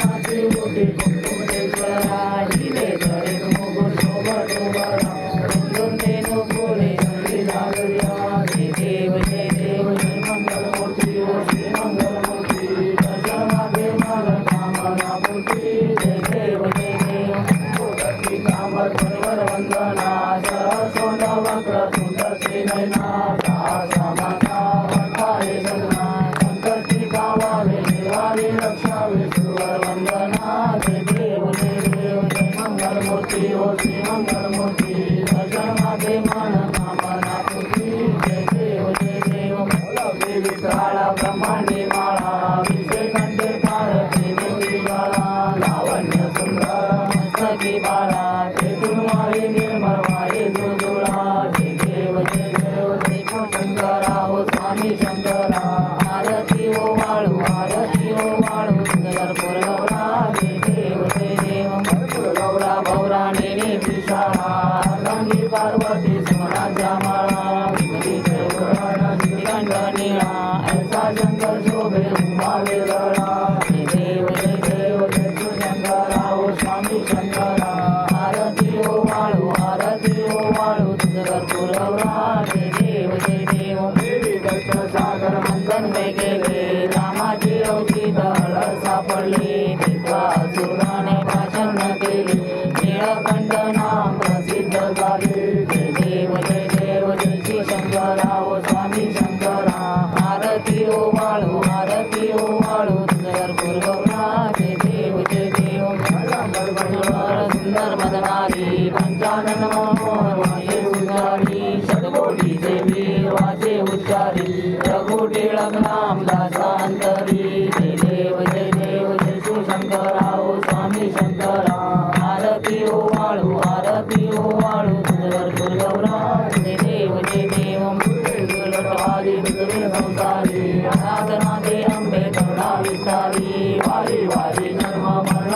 நாட்டில் ஓட்டில் கொண்டு Thank you. पौराणिनि विशा సురుల సంసారి అనాథనాథే అంబే కరుణా విస్తారి వారి వారి జన్మ మరణ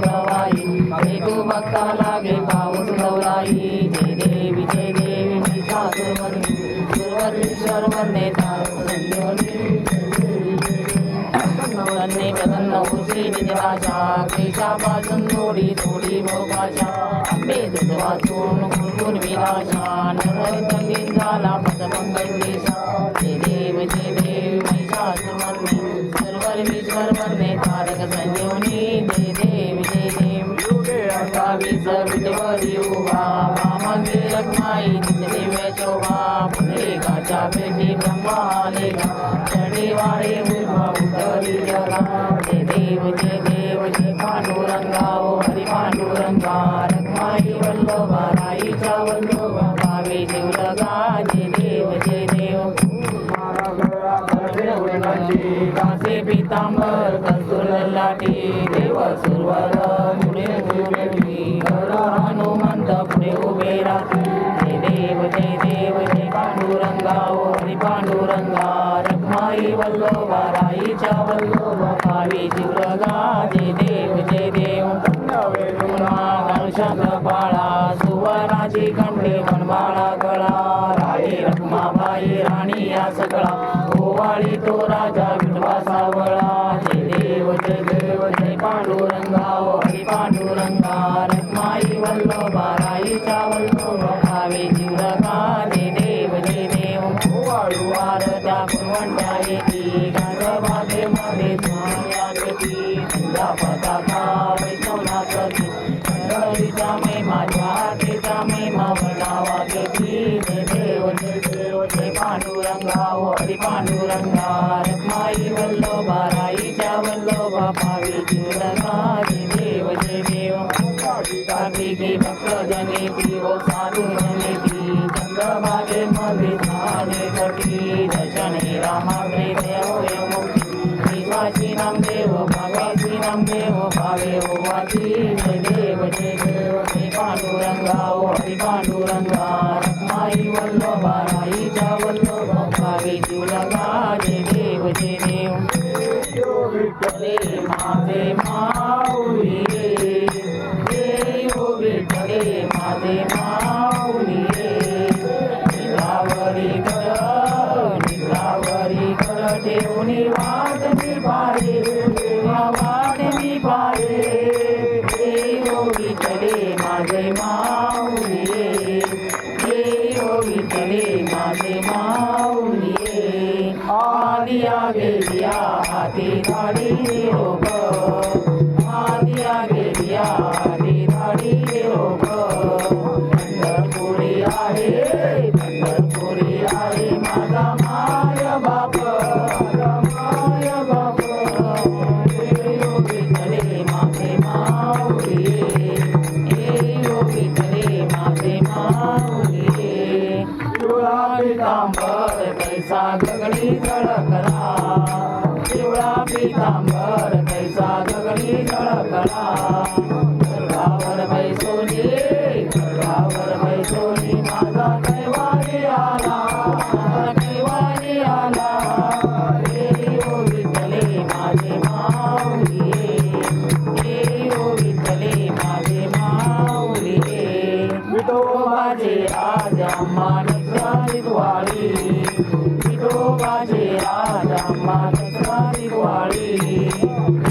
ప్రవాయి. మీకు భక్తాలాగే పావు సురవరాయి नवरांनी प्रसन्न उशी निजराजा केशापासून थोडी थोडी भोगाशा आंबे दुधवा चोरून कुरकुर विराशा नरतली झाला पदमंगल शापिनी ब्रह्मालिका शनिवारी उमा उदरी जगा ते देव देव ते पांडुरंगा ओ हरी पांडुरंगा रखमाई वल्लभा राईचा वल्लभा भावी देव लगा जे देव। जे देव कासे पितांबर कसूर लाटी देव सुरवर पुढे पुढे हनुमंत पुढे उभे राहते। देव ते देव वाराई वल्लो वाराईच्या वल्लो वावी शिवगा जय देव जय देव. शंख बाळा सुवराची कंडे मनबाळा गळा राणी रखमाबाई राणी या सगळा ओवाळी तो राजा पांडुरंगा हरी पांडुरंगा रखमाई वल्लभा केले माझे माऊली आदिया वेदिया हाती धाडी रोग तैसा गगडी गळकला पिवळा पितांबर कैसा गगडी गळकला दिवाळी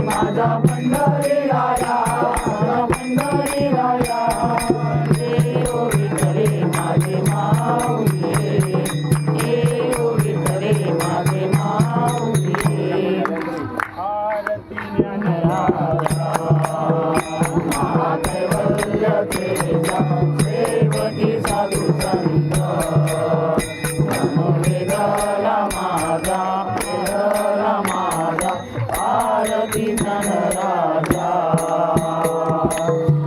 ಮಾದ ಬಂಡ Bye.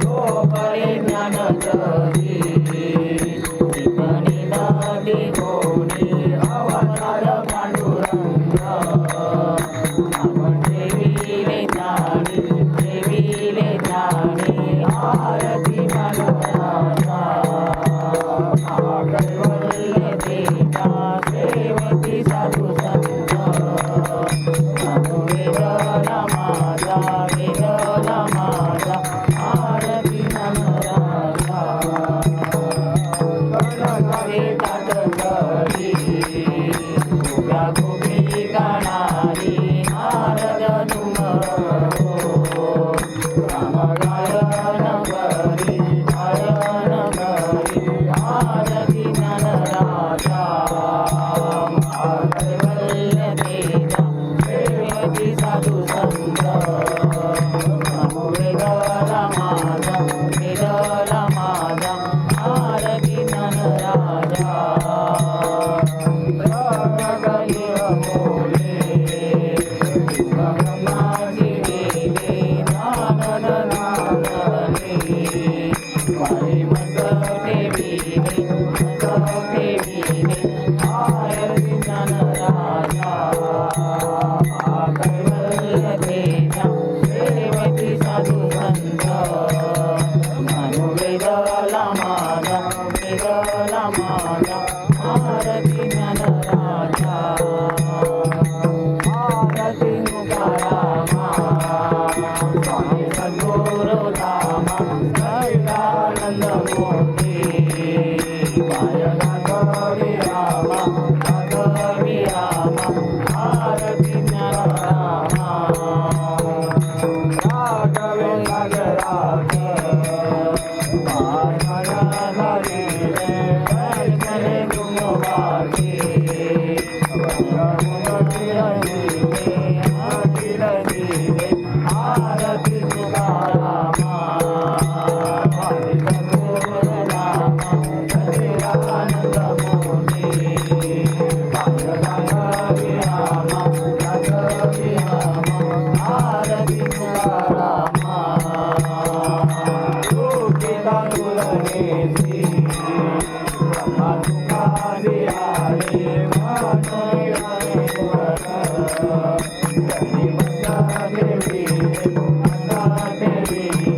Amen.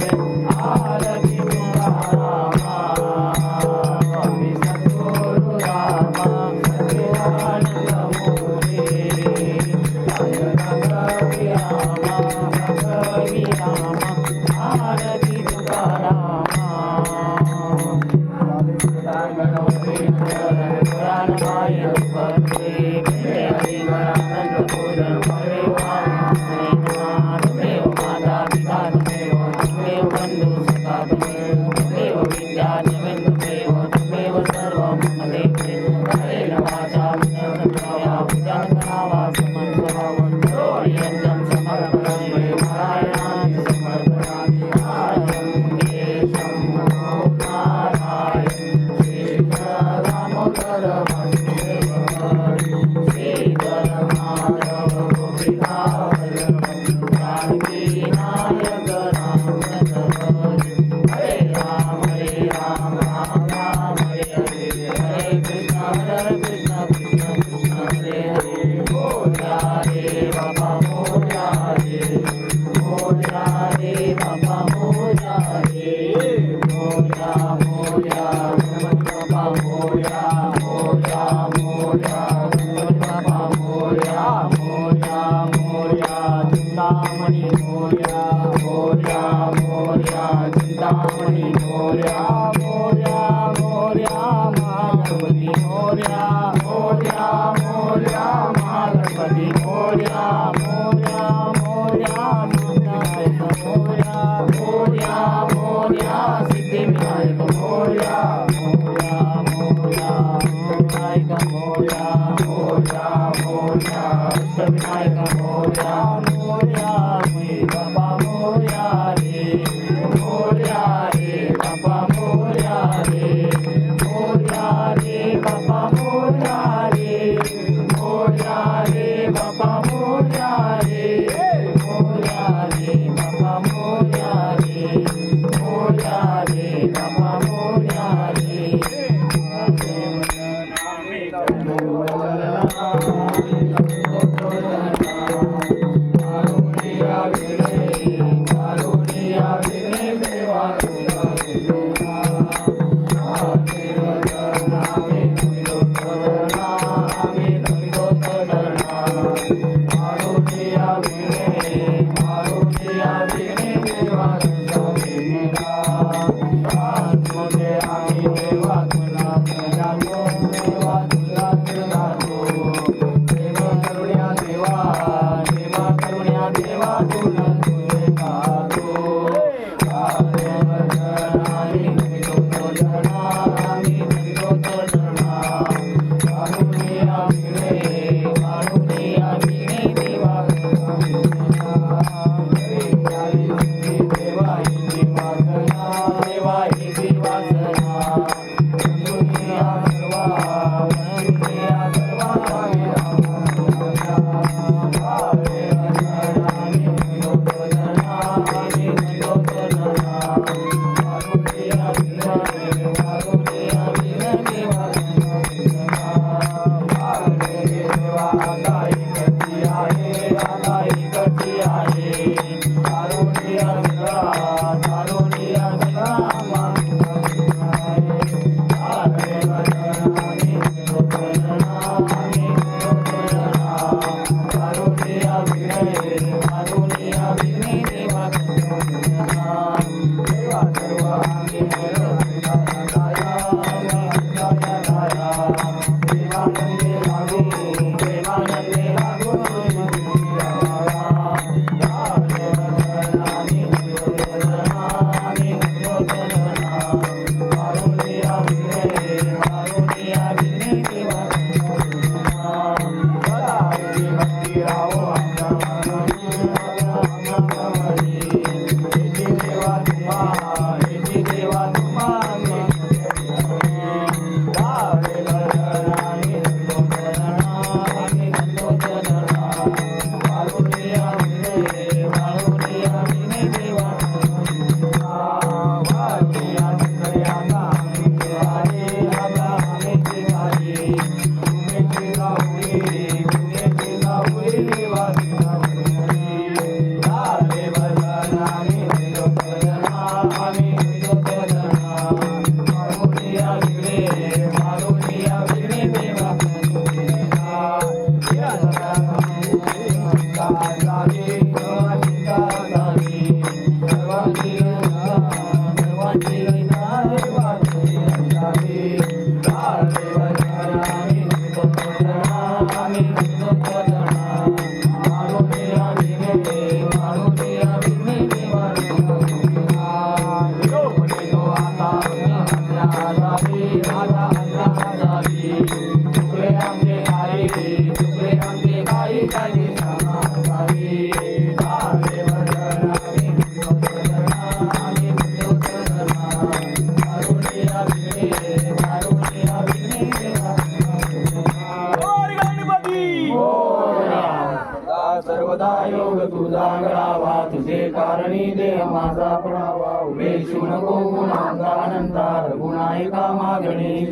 माझा पडावा उभेशू नको गुणांचा अनंता रघुनायका मागणी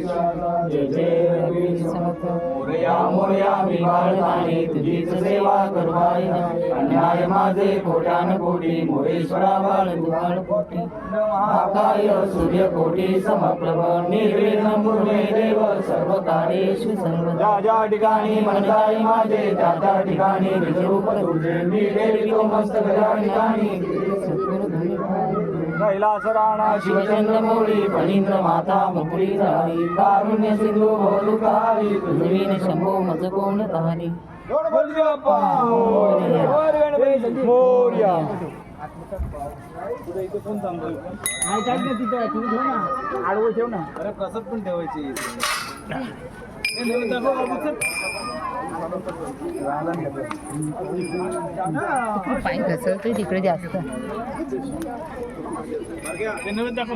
जय जय रघुवीर समर्थ. मोरया मोरया मी बाळताने तुझीच सेवा करवाय. अन्याय माझे कोट्यान कोटी मोरेश्वरा बाळ बाळ कोटी महाकाय सूर्य कोटी समप्रभ निर्विघ्न मुर्मे देव सर्व कार्येषु सर्वदा. ज्या ज्या ठिकाणी म्हणताय माझे त्या त्या ठिकाणी विजरूप तुझे. मी देवी तो मस्त गजा ठिकाणी. कैलास राणा शिवचंद्र मौळी फणींद्र माता मुकुळी कारुण्य सिंधू पृथ्वीने शंभो मज कोण आडवं ठेव ना. अरे प्रसाद पण ठेवायची. पाय घसरतोय तिकडे जास्त. दाखव